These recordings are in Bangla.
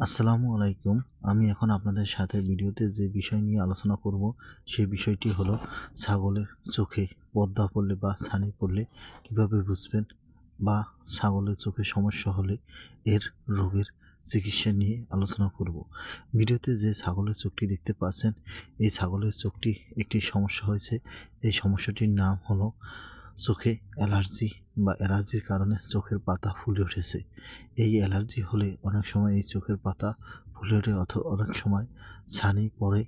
আসসালামু আলাইকুম। আমি এখন আপনাদের সাথে ভিডিওতে যে বিষয় নিয়ে আলোচনা করব সেই বিষয়টি হলো ছাগলের চোখে পদ্মা পড়লে বা ছানি পড়লে কীভাবে বুঝবেন বা ছাগলের চোখে সমস্যা হলে এর রোগের চিকিৎসা নিয়ে আলোচনা করব। ভিডিওতে যে ছাগলের চোখটি দেখতে পাচ্ছেন, এই ছাগলের চোখটি একটি সমস্যা হয়েছে। এই সমস্যাটির নাম হলো চোখে অ্যালার্জি বা অ্যালার্জির কারণে চোখের পাতা ফুলে উঠেছে। এই অ্যালার্জি হলে অনেক সময় এই চোখের পাতা ফুলে ওঠে অথবা অনেক সময় ছানি পরে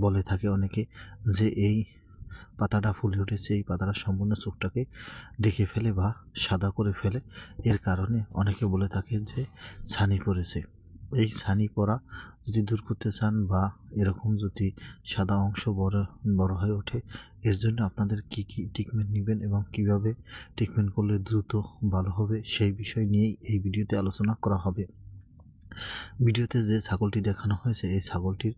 বলে থাকে অনেকে যে এই পাতাটা ফুলে উঠেছে, এই পাতাটা সম্পূর্ণ চোখটাকে ঢেকে ফেলে বা সাদা করে ফেলে। এর কারণে অনেকে বলে থাকে যে ছানি পড়েছে। এই ছানি পড়া যদি দূর করতে চান বা এরকম যদি সাদা অংশ বড় বড় হয়ে ওঠে, এর জন্য আপনাদের কি কি ট্রিটমেন্ট নেবেন এবং কীভাবে ট্রিটমেন্ট করলে দ্রুত ভালো হবে সেই বিষয় নিয়েই এই ভিডিওতে আলোচনা করা হবে। ভিডিওতে যে ছাগলটি দেখানো হয়েছে, এই ছাগলটির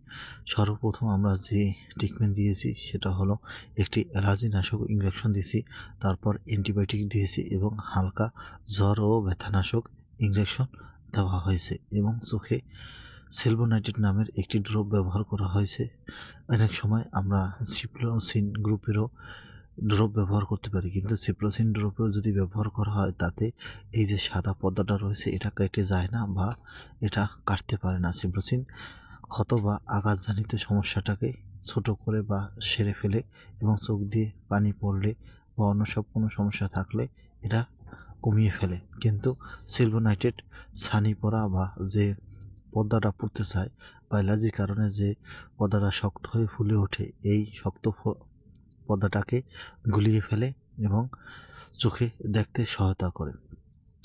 সর্বপ্রথম আমরা যে ট্রিটমেন্ট দিয়েছি সেটা হলো একটি অ্যালার্জি নাশক ইঞ্জেকশন দিয়েছি, তারপর অ্যান্টিবায়োটিক দিয়েছি এবং হালকা জ্বর ও ব্যথানাশক ইঞ্জেকশন দেওয়া হয়েছে এবং চোখে সেলবোনাইটেড নামের একটি ড্রপ ব্যবহার করা হয়েছে। অনেক সময় আমরা সিপ্লোসিন গ্রুপেরও ড্রপ ব্যবহার করতে পারি, কিন্তু সিপ্লোসিন ড্রপেও যদি ব্যবহার করা হয়, তাতে এই যে সাদা পর্দাটা রয়েছে, এটা কেটে যায় না বা এটা কাটতে পারে না। সিপ্লোসিন ক্ষত বা আঘাতজনিত সমস্যাটাকে ছোট করে বা সেরে ফেলে এবং চোখ দিয়ে পানি পড়লে বা অন্য সব কোনো সমস্যা থাকলে এটা কমিয়ে ফেলে। কিন্তু সিলভোনাইটেড ছানি পড়া বা যে পর্দাটা পড়তে চায় বা অ্যালার্জির কারণে যে পর্দাটা শক্ত হয়ে ফুলে ওঠে, এই শক্ত পর্দাটাকে গুলিয়ে ফেলে এবং চোখে দেখতে সহায়তা করে।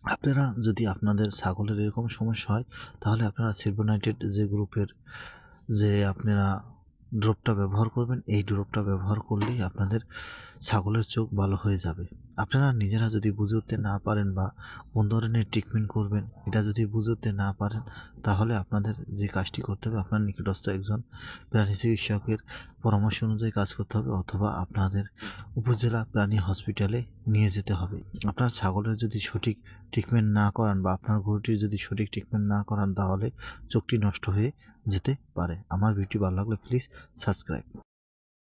আপনারা যদি আপনাদের ছাগলের এরকম সমস্যা হয়, তাহলে আপনারা সিলভোনাইটেড যে গ্রুপের যে আপনারা ড্রপটা ব্যবহার করবেন। এই ড্রপটা ব্যবহার করলেই আপনাদের ছাগলের চোখ ভালো হয়ে যাবে। আপনারা নিজেরা যদি বুঝে উঠতে না পারেন বা কোন ধরনের ট্রিটমেন্ট করবেন, এটা যদি বুঝে উঠতে না পারেন, তাহলে আপনাদের যে কাজটি করতে হবে, আপনার নিকটস্থ একজন প্রাণী চিকিৎসকের পরামর্শ অনুযায়ী কাজ করতে হবে, অথবা আপনাদের উপজেলা প্রাণী হসপিটালে নিয়ে যেতে হবে। আপনার ছাগলের যদি সঠিক ট্রিটমেন্ট না করান বা আপনার গরুটির যদি সঠিক ট্রিটমেন্ট না করান, তাহলে চোখটি নষ্ট হয়ে যেতে পারে। আমার ভিডিও ভালো লাগলে প্লিজ সাবস্ক্রাইব